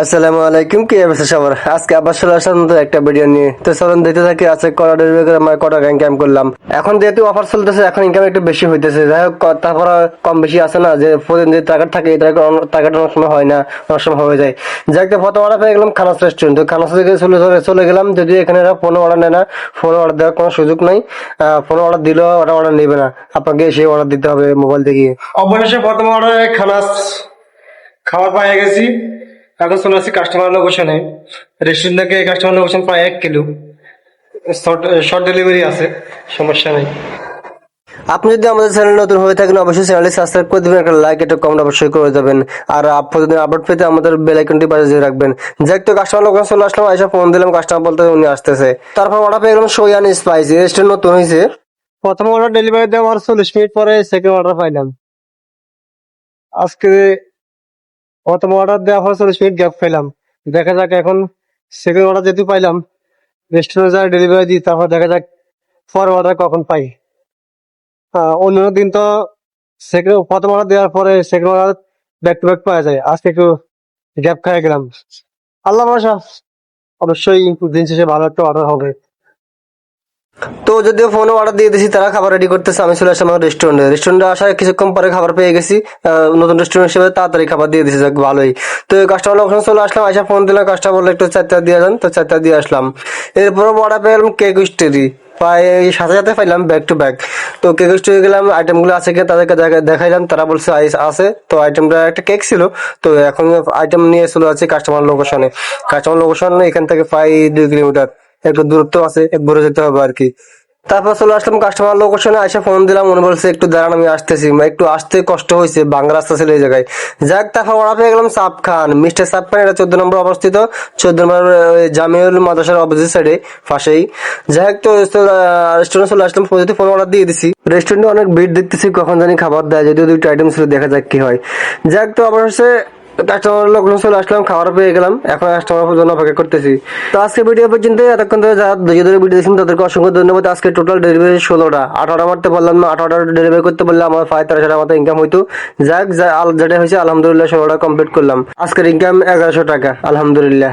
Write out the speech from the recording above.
আসসালামু আলাইকুম, কি অবস্থা সবার? আজকে আবার চলে আসার মতো একটা ভিডিও নিয়ে। তো চলুন দিতে থাকি, আজকে কটা ডেলিভারি করে আমার কটা ইনকাম করলাম। এখন যেহেতু অফার চলতেছে, এখন ইনকাম একটু বেশি হইতেছে। যাই হোক তারপর কম বেশি আছে না, যে প্রতিদিন যে টাকা থাকে, এই টাকাটা অনেক সময় হয় না অনেক সময় হয়ে যায়। যাই হোক প্রথম অর্ডার পেয়ে গেলাম খানাস রেস্টুরেন্ট তো খানাস থেকে চলে চলে গেলাম, যদি এখানে এরা ফোন অর্ডার নেয় না ফোন অর্ডার দেওয়ার কোনো সুযোগ নাই। ফোন অর্ডার দিলেও ওরা অর্ডার নেবে না। আপনাকে এসে অর্ডার দিতে হবে মোবাইল থেকে। অবশেষে প্রথম অর্ডারে খানা খাবার পাই গেছি। এখন চলে আসছি কাস্টমার লোকেশনে রেস্টুরেন্ট থেকে কাস্টমার লোকেশন প্রায় এক কিলো। শর্ট ডেলিভারি আছে, সমস্যা নেই। আপনি যদি আমাদের চ্যানেল নতুন হয়ে থাকেন, অবশ্যই চ্যানেলটি সাবস্ক্রাইব করে দেবেন, একটা লাইক একটা কমেন্ট অবশ্যই করে দেবেন আর প্রতিদিন আপডেট পেতে আমাদের বেল আইকনটি বাজিয়ে রাখবেন। যাই তো কাস্টমার লোক চলে আসলাম, আইসা ফোন দিলাম কাস্টমার বলতে উনি আসতেছে। তারপর অর্ডার পেয়ে গেলাম সোয়ান স্পাইসি রেস্টুরেন্ট নতুন হয়েছে। প্রথম অর্ডার ডেলিভারি দেওয়া আমার চল্লিশ মিনিট পরে সেকেন্ড অর্ডার পাইলাম। আজকে প্রথম অর্ডার দেওয়ার পর চল্লিশ মিনিট গ্যাপ পেলাম দেখা যাক এখন সেকেন্ড অর্ডার যেহেতু পাইলাম রেস্টুরেন্টে যারা ডেলিভারি দিই, তারপর দেখা যাক পরের অর্ডার কখন পাই। অন্যান্য দিন তো সেকেন্ড প্রথম অর্ডার দেওয়ার পরে second order back to back পাওয়া যায়। আজকে একটু গ্যাপ খাই গেলাম। আল্লাহ ভরসা। অবশ্যই দিন শেষে ভালো একটা অর্ডার হবে। তো যদিও ফোনে অর্ডার দিয়ে দিয়েছি, তারা খাবার রেডি করতেছে, আমি চলে আসলাম রেস্টুরেন্টে রেস্টুরেন্টে আসার কিছুক্ষণ পরে খাবার পেয়ে গেছি। নতুন রেস্টুরেন্ট হিসেবে তাড়াতাড়ি খাবার দিয়ে দিয়েছে ভালোই। তো কাস্টমার ওখানে চলে আসলাম আসা ফোন দিলাম কাস্টমার বলল, একটু চারটা দিয়ে যান। তো চারটা দিয়ে আসলাম। এরপর অর্ডার পেয়ে গেলাম কেক স্টোরি প্রায় সাথে সাথে পাইলাম ব্যাক টু ব্যাক তো কেক স্টোরি গেলাম আইটেমগুলো আছে কিনা তাদেরকে দেখা- দেখাইলাম, তারা বলছে, আইস- আছে। তো আইটেমটা একটা কেক ছিল। তো এখন আইটেম নিয়ে চলে আছে কাস্টমার লোকেশনে কাস্টমার লোকেশন এখান থেকে প্রায় দুই কিলোমিটার। একটু দূরত্ব আছে ঘুরে যেতে হবে আর কি। তারপর চলে আসলাম কাস্টমার লোকেশনে এসে ফোন দিলাম, উনি বলছে, একটু দাঁড়ান, আমি আসতেছি। মানে একটু আসতে কষ্ট হয়েছে, বাংলা রাস্তা ছিল এই জায়গায়। যাক, তারপর ওরা পেয়ে গেলাম সাপ খান। মিস্টার সাপ খান, এটা চোদ্দ নম্বর অবস্থিত। চোদ্দ নম্বর জামিউল মাদ্রাসার অপোজিট সাইডে পাশেই। যাই হোক তো রেস্টুরেন্ট চলে আসলাম যদি ফোন অর্ডার দিয়ে দিছি। রেস্টুরেন্টে অনেক ভিড় দেখতেছি, কখন জানি খাবার দেয়, যদিও দুইটা আইটেম ছিল, দেখা যাক কি হয়। যাক, তো অবশ্যই কাস্টমার লোকজন চলে আসলাম খাবার পেয়ে গেলাম। এখন কাস্টমার জন্য অপেক্ষা করতেছি। তো আজকে ভিডিও পর্যন্ত এতক্ষণ ধরে যারা ধৈর্য ধরে ভিডিও দেখছেন, তাদেরকে অসংখ্য ধন্যবাদ। আজকে টোটাল ডেলিভারি ষোলোটা। আঠারোটা মারতে পারলাম না, আঠারোটা ডেলিভারি করতে পারলে আমার ফাইভ তেরোশো টাকা মতো ইনকাম হইতো। যাক যেটা হয়েছে, আলহামদুলিল্লাহ, ষোলোটা কমপ্লিট করলাম। আজকের ইনকাম এগারোশো টাকা, আলহামদুলিল্লাহ।